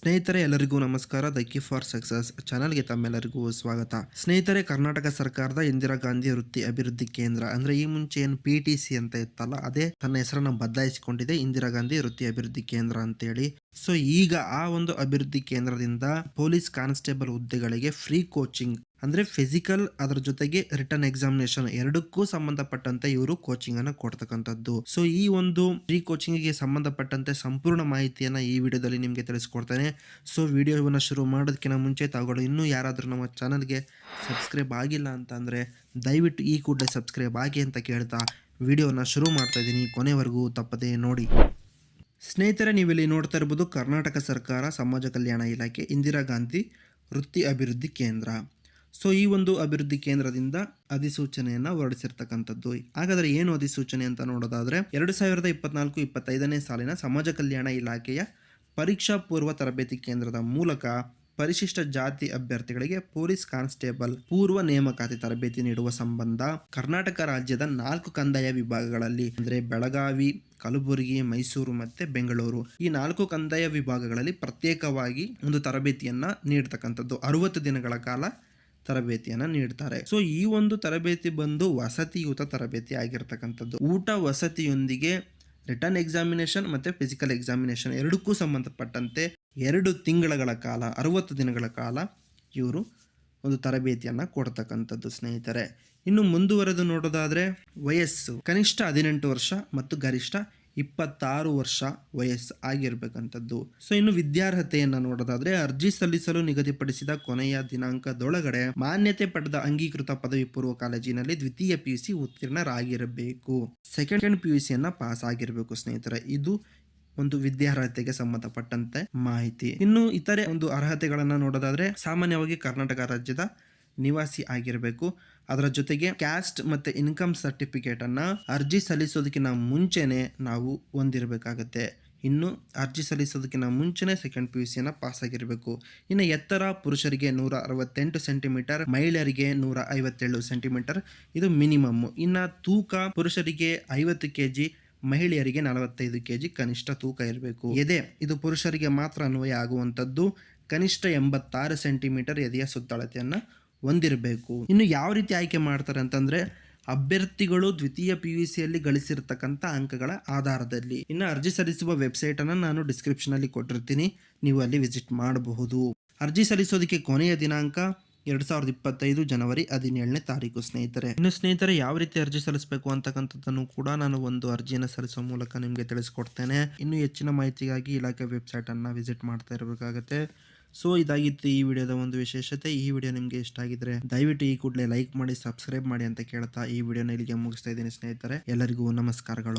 ಸ್ನೇಹಿತರೆ, ಎಲ್ಲರಿಗೂ ನಮಸ್ಕಾರ. ದ ಕಿ ಫಾರ್ ಸಕ್ಸಸ್ ಚಾನಲ್ಗೆ ತಮ್ಮೆಲ್ಲರಿಗೂ ಸ್ವಾಗತ. ಸ್ನೇಹಿತರೆ, ಕರ್ನಾಟಕ ಸರ್ಕಾರದ ಇಂದಿರಾ ಗಾಂಧಿ ವೃತ್ತಿ ಅಭಿವೃದ್ಧಿ ಕೇಂದ್ರ, ಅಂದ್ರೆ ಈ ಮುಂಚೆ ಏನು ಪಿ ಟಿ ಸಿ ಅಂತ ಇತ್ತಲ್ಲ, ಅದೇ ತನ್ನ ಹೆಸರನ್ನ ಬದಲಾಯಿಸಿಕೊಂಡಿದೆ ಇಂದಿರಾ ಗಾಂಧಿ ವೃತ್ತಿ ಅಭಿವೃದ್ಧಿ ಕೇಂದ್ರ ಅಂತೇಳಿ. ಸೊ ಈಗ ಆ ಒಂದು ಅಭಿವೃದ್ಧಿ ಕೇಂದ್ರದಿಂದ ಪೊಲೀಸ್ ಕಾನ್ಸ್ಟೇಬಲ್ ಹುದ್ದೆಗಳಿಗೆ ಫ್ರೀ ಕೋಚಿಂಗ್ ಅಂದ್ರೆ ಫಿಸಿಕಲ್ ಅದರ ಜೊತೆಗೆ ರಿಟರ್ನ್ ಎಕ್ಸಾಮಿನೇಷನ್ ಎರಡಕ್ಕೂ ಸಂಬಂಧಪಟ್ಟಂತೆ ಇವರು ಕೋಚಿಂಗ್ ಅನ್ನು ಕೊಡ್ತಕ್ಕಂಥದ್ದು. ಸೊ ಈ ಒಂದು ಫ್ರೀ ಕೋಚಿಂಗ್ಗೆ ಸಂಬಂಧಪಟ್ಟಂತೆ ಸಂಪೂರ್ಣ ಮಾಹಿತಿಯನ್ನ ಈ ವಿಡಿಯೋದಲ್ಲಿ ನಿಮಗೆ ತಿಳಿಸ್ಕೊಡ್ತೇನೆ. ಸೊ ವಿಡಿಯೋವನ್ನ ಶುರು ಮಾಡೋದಕ್ಕಿಂತ ಮುಂಚೆ ತಾವುಗಳು ಇನ್ನೂ ಯಾರಾದರೂ ನಮ್ಮ ಚಾನಲ್ಗೆ ಸಬ್ಸ್ಕ್ರೈಬ್ ಆಗಿಲ್ಲ ಅಂತ ಅಂದ್ರೆ ದಯವಿಟ್ಟು ಈ ಕೂಡಲೇ ಸಬ್ಸ್ಕ್ರೈಬ್ ಆಗಿ ಅಂತ ಕೇಳ್ತಾ ವಿಡಿಯೋನ ಶುರು ಮಾಡ್ತಾ ಇದ್ದೀನಿ. ಕೊನೆವರೆಗೂ ತಪ್ಪದೆ ನೋಡಿ. ಸ್ನೇಹಿತರೆ, ನೀವಿಲ್ಲಿ ನೋಡ್ತಾ ಇರ್ಬೋದು ಕರ್ನಾಟಕ ಸರ್ಕಾರ, ಸಮಾಜ ಕಲ್ಯಾಣ ಇಲಾಖೆ, ಇಂದಿರಾ ಗಾಂಧಿ ವೃತ್ತಿ ಅಭಿವೃದ್ಧಿ ಕೇಂದ್ರ. ಸೊ, ಈ ಒಂದು ಅಭಿವೃದ್ಧಿ ಕೇಂದ್ರದಿಂದ ಅಧಿಸೂಚನೆಯನ್ನು ಹೊರಡಿಸಿರ್ತಕ್ಕಂಥದ್ದು. ಹಾಗಾದರೆ ಏನು ಅಧಿಸೂಚನೆ ಅಂತ ನೋಡೋದಾದರೆ, ಎರಡು ಸಾವಿರದ ಇಪ್ಪತ್ನಾಲ್ಕು ಇಪ್ಪತ್ತೈದನೇ ಸಾಲಿನ ಸಮಾಜ ಕಲ್ಯಾಣ ಇಲಾಖೆಯ ಪರೀಕ್ಷಾ ಪೂರ್ವ ತರಬೇತಿ ಕೇಂದ್ರದ ಮೂಲಕ ಪರಿಶಿಷ್ಟ ಜಾತಿ ಅಭ್ಯರ್ಥಿಗಳಿಗೆ ಪೊಲೀಸ್ ಕಾನ್ಸ್ಟೇಬಲ್ ಪೂರ್ವ ನೇಮಕಾತಿ ತರಬೇತಿ ನೀಡುವ ಸಂಬಂಧ ಕರ್ನಾಟಕ ರಾಜ್ಯದ ನಾಲ್ಕು ಕಂದಾಯ ವಿಭಾಗಗಳಲ್ಲಿ, ಅಂದರೆ ಬೆಳಗಾವಿ, ಕಲಬುರಗಿ, ಮೈಸೂರು ಮತ್ತೆ ಬೆಂಗಳೂರು. ಈ ನಾಲ್ಕು ಕಂದಾಯ ವಿಭಾಗಗಳಲ್ಲಿ ಪ್ರತ್ಯೇಕವಾಗಿ ಒಂದು ತರಬೇತಿಯನ್ನ ನೀಡತಕ್ಕಂಥದ್ದು. ಅರವತ್ತು ದಿನಗಳ ಕಾಲ ತರಬೇತಿಯನ್ನ ನೀಡ್ತಾರೆ. ಸೊ ಈ ಒಂದು ತರಬೇತಿ ಬಂದು ವಸತಿಯುತ ತರಬೇತಿ ಆಗಿರ್ತಕ್ಕಂಥದ್ದು. ಊಟ ವಸತಿಯೊಂದಿಗೆ ರಿಟರ್ನ್ ಎಕ್ಸಾಮಿನೇಷನ್ ಮತ್ತು ಫಿಸಿಕಲ್ ಎಕ್ಸಾಮಿನೇಷನ್ ಎರಡಕ್ಕೂ ಸಂಬಂಧಪಟ್ಟಂತೆ ಎರಡು ತಿಂಗಳ ಕಾಲ, ಅರುವತ್ತು ದಿನಗಳ ಕಾಲ ಇವರು ಒಂದು ತರಬೇತಿಯನ್ನು ಕೊಡ್ತಕ್ಕಂಥದ್ದು ಸ್ನೇಹಿತರೆ. ಇನ್ನು ಮುಂದುವರೆದು ನೋಡೋದಾದರೆ ವಯಸ್ಸು, ಕನಿಷ್ಠ ಹದಿನೆಂಟು ವರ್ಷ ಮತ್ತು ಗರಿಷ್ಠ ಇಪ್ಪತ್ತಾರು ವರ್ಷ ವಯಸ್ಸು ಆಗಿರ್ಬೇಕಂಥದ್ದು ಸೊ ಇನ್ನು ವಿದ್ಯಾರ್ಹತೆಯನ್ನು ನೋಡೋದಾದ್ರೆ ಅರ್ಜಿ ಸಲ್ಲಿಸಲು ನಿಗದಿಪಡಿಸಿದ ಕೊನೆಯ ದಿನಾಂಕದೊಳಗಡೆ ಮಾನ್ಯತೆ ಪಡೆದ ಅಂಗೀಕೃತ ಪದವಿ ಪೂರ್ವ ಕಾಲೇಜಿನಲ್ಲಿ ದ್ವಿತೀಯ ಪಿ ಯು ಸಿ ಉತ್ತೀರ್ಣರಾಗಿರಬೇಕು. ಸೆಕೆಂಡ್ ಪಿ ಯು ಸಿಯನ್ನು ಪಾಸ್ ಆಗಿರಬೇಕು ಸ್ನೇಹಿತರೆ. ಇದು ಒಂದು ವಿದ್ಯಾರ್ಹತೆಗೆ ಸಂಬಂಧಪಟ್ಟಂತೆ ಮಾಹಿತಿ. ಇನ್ನು ಇತರೆ ಒಂದು ಅರ್ಹತೆಗಳನ್ನು ನೋಡೋದಾದ್ರೆ ಸಾಮಾನ್ಯವಾಗಿ ಕರ್ನಾಟಕ ರಾಜ್ಯದ ನಿವಾಸಿ ಆಗಿರಬೇಕು. ಅದರ ಜೊತೆಗೆ ಕ್ಯಾಸ್ಟ್ ಮತ್ತೆ ಇನ್ಕಮ್ ಸರ್ಟಿಫಿಕೇಟ್ ಅನ್ನ ಅರ್ಜಿ ಸಲ್ಲಿಸೋದಕ್ಕಿಂತ ಮುಂಚೆನೆ ನಾವು ಹೊಂದಿರಬೇಕಾಗತ್ತೆ. ಇನ್ನು ಅರ್ಜಿ ಸಲ್ಲಿಸೋದಕ್ಕಿಂತ ಮುಂಚೆನೆ ಸೆಕೆಂಡ್ ಪಿ ಯು ಸಿಯನ್ನು ಪಾಸ್ ಆಗಿರಬೇಕು. ಇನ್ನು ಎತ್ತರ ಪುರುಷರಿಗೆ ನೂರ ಅರವತ್ತೆಂಟು ಸೆಂಟಿಮೀಟರ್ ಮಹಿಳೆಯರಿಗೆ ನೂರ ಐವತ್ತೇಳು ಸೆಂಟಿಮೀಟರ್ ಇದು ಮಿನಿಮಮ್ ಇನ್ನು ತೂಕ ಪುರುಷರಿಗೆ ಐವತ್ತು ಕೆ ಜಿ ಮಹಿಳೆಯರಿಗೆ ನಲವತ್ತೈದು ಕೆ ಜಿ ಕನಿಷ್ಠ ತೂಕ ಇರಬೇಕು. ಎದೆ, ಇದು ಪುರುಷರಿಗೆ ಮಾತ್ರ ಅನ್ವಯ ಆಗುವಂಥದ್ದು. ಕನಿಷ್ಠ ಎಂಬತ್ತಾರು ಸೆಂಟಿಮೀಟರ್ ಎದೆಯ ಸುತ್ತಳತೆಯನ್ನು ಹೊಂದಿರಬೇಕು. ಇನ್ನು ಯಾವ ರೀತಿ ಆಯ್ಕೆ ಮಾಡ್ತಾರೆ ಅಂತಂದ್ರೆ, ಅಭ್ಯರ್ಥಿಗಳು ದ್ವಿತೀಯ ಪಿ ಯು ಸಿಯಲ್ಲಿ ಗಳಿಸಿರ್ತಕ್ಕಂಥ ಅಂಕಗಳ ಆಧಾರದಲ್ಲಿ. ಇನ್ನು ಅರ್ಜಿ ಸಲ್ಲಿಸುವ ವೆಬ್ಸೈಟನ್ನು ನಾನು ಡಿಸ್ಕ್ರಿಪ್ಷನಲ್ಲಿ ಕೊಟ್ಟಿರ್ತೀನಿ. ನೀವು ಅಲ್ಲಿ ವಿಸಿಟ್ ಮಾಡಬಹುದು. ಅರ್ಜಿ ಸಲ್ಲಿಸೋದಕ್ಕೆ ಕೊನೆಯ ದಿನಾಂಕ ಎರಡು ಸಾವಿರದ ಇಪ್ಪತ್ತೈದು ಜನವರಿ ಹದಿನೇಳನೇ ತಾರೀಕು, ಸ್ನೇಹಿತರೆ. ಇನ್ನು ಸ್ನೇಹಿತರೆ, ಯಾವ ರೀತಿ ಅರ್ಜಿ ಸಲ್ಲಿಸಬೇಕು ಅಂತಕ್ಕಂಥದ್ದನ್ನು ಕೂಡ ನಾನು ಒಂದು ಅರ್ಜಿಯನ್ನು ಸಲ್ಲಿಸೋ ಮೂಲಕ ನಿಮಗೆ ತಿಳಿಸ್ಕೊಡ್ತೇನೆ. ಇನ್ನು ಹೆಚ್ಚಿನ ಮಾಹಿತಿಗಾಗಿ ಇಲಾಖೆ ವೆಬ್ಸೈಟನ್ನು ವಿಸಿಟ್ ಮಾಡ್ತಾ ಇರಬೇಕಾಗತ್ತೆ. ಸೊ ಇದಾಗಿತ್ತು ಈ ವಿಡಿಯೋದ ಒಂದು ವಿಶೇಷತೆ. ಈ ವಿಡಿಯೋ ನಿಮಗೆ ಇಷ್ಟ ಆಗಿದ್ರೆ ದಯವಿಟ್ಟು ಈ ಕೂಡಲೇ ಲೈಕ್ ಮಾಡಿ, ಸಬ್ಸ್ಕ್ರೈಬ್ ಮಾಡಿ ಅಂತ ಕೇಳ್ತಾ ಈ ವಿಡಿಯೋನ ಇಲ್ಲಿಗೆ ಮುಗಿಸ್ತಾ ಇದ್ದೀನಿ ಸ್ನೇಹಿತರೆ. ಎಲ್ಲರಿಗೂ ನಮಸ್ಕಾರಗಳು.